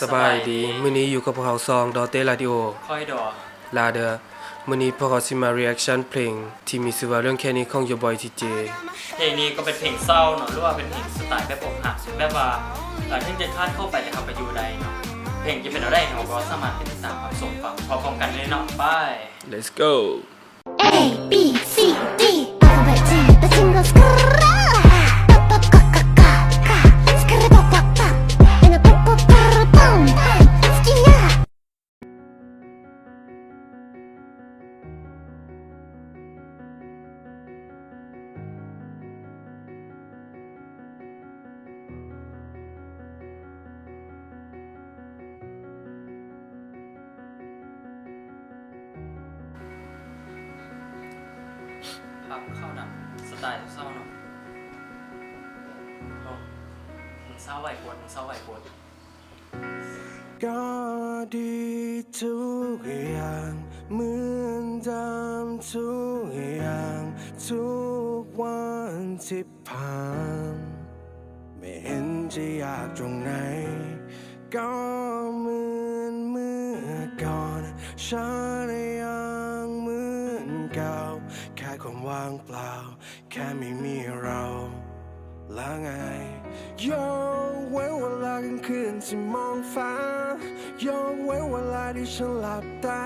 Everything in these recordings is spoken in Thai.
สบายดี มื้อนี้อยู่กับพวกเราซองดอเต้ Radio คอยดอลาเดอมื้อนี้พวกเราสิมา reaction เพลง ที่มีชื่อว่าเรื่องแค่นี้ของ Your Boy TJ เพลงนี้ก็เป็นเพลงเศร้าเนาะหรือว่าเป็นเพลงสไตล์แบบอกหักแบบว่าเอ่อที่จะคาดเข้าไปจะทำไปอยู่ใดเนาะเพลงจะเป็นอะไรเราก็สามารถติดตามรับชมฟังพร้อมๆกันเลยเนาะไป Let's go A B C ภาพเข้าหนังสไตล์เศร้าเนาะมึงเศร้าไหวปวดมึงเศร้าไหวปวดก็ดีทุกอย่างเหมือนเดิมทุกอย่างทุกวันที่ผ่านไม่เห็นจะยากตรงไหน ก็เหมือนเมื่อก่อนฉัน ค่ความว่างเปล่า แค่ไม่มีเราแล้วไงยกเว้นเวลากลางคืนที่มองฟ้ายกเว้นเวลาที่ฉันหลับตา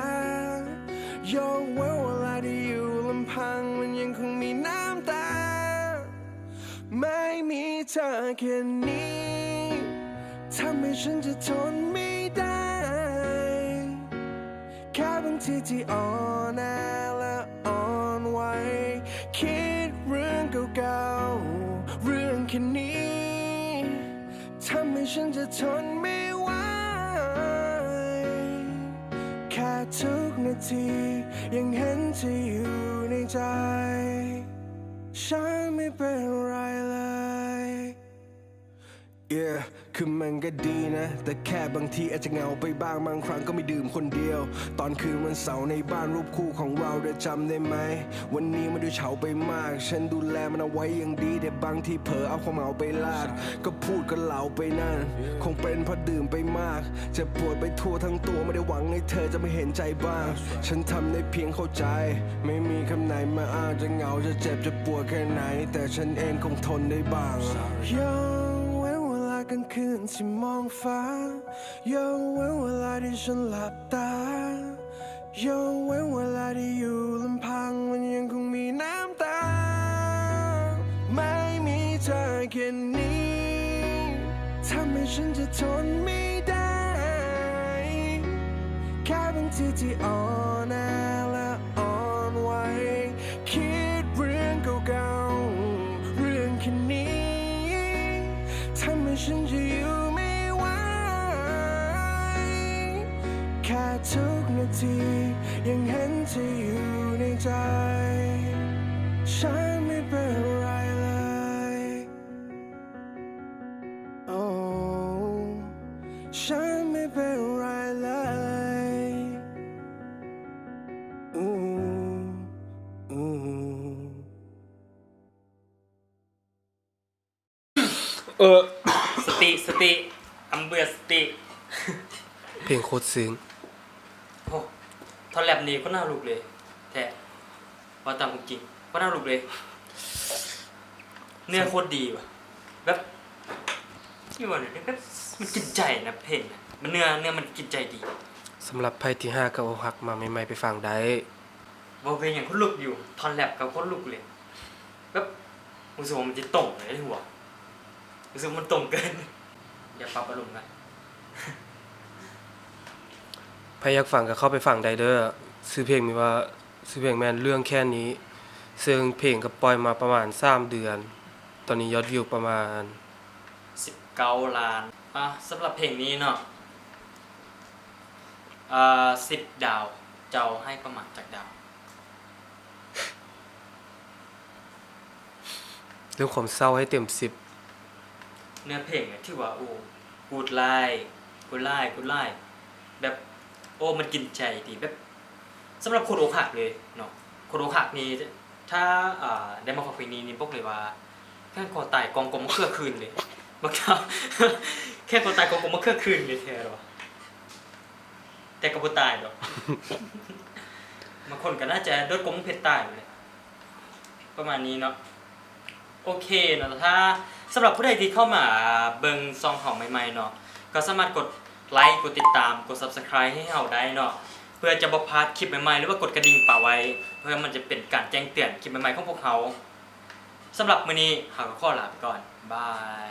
ยกเว้นเวลาที่อยู่ลำพังมันยังคงมีน้ำตา ไม่มีเธอแค่นี้ทำให้ฉันจะทนไม่ได้ แค่บางทีที่อ่อนแอ ค่นี้ทำให้ฉันจะทนไม่ไหวแค่ทุกนาที ยังเห็นเธออยู่ในใจ ฉันไม่เป็นไรเลย Yeah คือมันก็ดีนะ แต่แค่บางทีอาจจะเหงาไปบ้างบางครั้งก็ไม่ดื่มคนเดียว ตอนคืนวันเสาร์ในบ้านรูปคู่ของเราได้จำได้ไหม วันนี้มันดูเฉาไปมาก ฉันดูแลมันเอาไว้อย่างดี แต่บางทีเผลอเอาความเหงาไปลาด ก็พูดก็เหลาไปนั่น คงเป็นเพราะดื่มไปมาก จะปวดไปทั่วทั้งตัวไม่ได้หวังให้เธอจะไม่เห็นใจบ้าง ฉันทำได้เพียงเข้าใจ ไม่มีคำไหนมาอ้างจะเหงาจะเจ็บจะปวดแค่ไหน แต่ฉันเองคงทนได้บ้างยังเว้นเวลา กลางคืนที่มองฟ้ายังเว้นเวลาที่ฉันหลับตายังเว้นเวลาที่อยู่ลำพังมันยังคงมีน้ำตา ไม่มีเธอแค่นี้ทำให้ฉันจะทนไม่ได้ แค่บางทีที่อ่อนแอ แค่ทุกนาที ยังเห็นเธออยู่ในใจ ฉันไม่เป็นไรเลย โอ้ฉันไม่เป็นไรเลยอืมอืมเออ สติ สติ อัมเบือสติ เพลงโคตรซึ้งโอ้ท่ อนแรปนี้ก็น่าลุกเลย แท้ว่าตามจริงก็น่าลุกเลย เนื้อโคตรดีว่ะแบบที่ว่าเนี่ยแบบมันกินใจนะเพลงนะมันเนื้อเนื้อมันกินใจดีสำหรับไพ่ที่ห้าก็อกหักมาใหม่ๆไปฟังได้ว่าเพลงอย่างคนลุกอยู่ท่อนแรปกับคนลุกเลยแบบรู้สึกว่ามันจะตรงเลยในหัวรู้สึกว่ามันตรงเกินอย่าปรับอารมณ์นะใครอยากฟังก็เข้าไปฟังได้เด้อซื้อเพลงมีว่าซื้อเพลงแมนเรื่องแค่นี้ ซึ่งเพลงก็ปล่อยมาประมาณ3เดือน ตอนนี้ยอดวิวประมาณสิบเก้าล้านอะสำหรับเพลงนี้เนาะอ่าสิบดาวเจ้าให้ประมาณจากดาว เรื่องความเศร้าให้เต็มเนื้อเพลงเนี่ยที่ว่าโอ้กูดไลกูดไลกูดไลแบบ โอ้มันกินใจดีแบบสำหรับคนอกหักเลยเนาะคนอกหักนี่ถ้าอ่าได้มาฟังเพลงนี้นี่บอกเลยว่าแค่คอตายกองกลมเครือคืนเลยบักเจ้าแค่คนตายของผมมเครื่องคืนเลยแท้หรอแต่ก็บ่ตายหรอกบางคนก็น่าจะโดนกลมเพชรตายเลยประมาณนี้เนาะโอเคเนาะถ้าสำหรับผู้ใดที่เข้ามาเบิงซองของใหม่ๆเนาะก็สามารถกด ไลค์กดติดตามกด subscribe ให้เราได้เนาะเพื่อจะบ่พลาดคลิปใหม่ๆหรือว่ากดกระดิ่งป่าไว้ เพื่อมันจะเป็นการแจ้งเตือนคลิปใหม่ๆของพวกเขาสำหรับมื้อนี้หาก็ขอลาไปก่อนบาย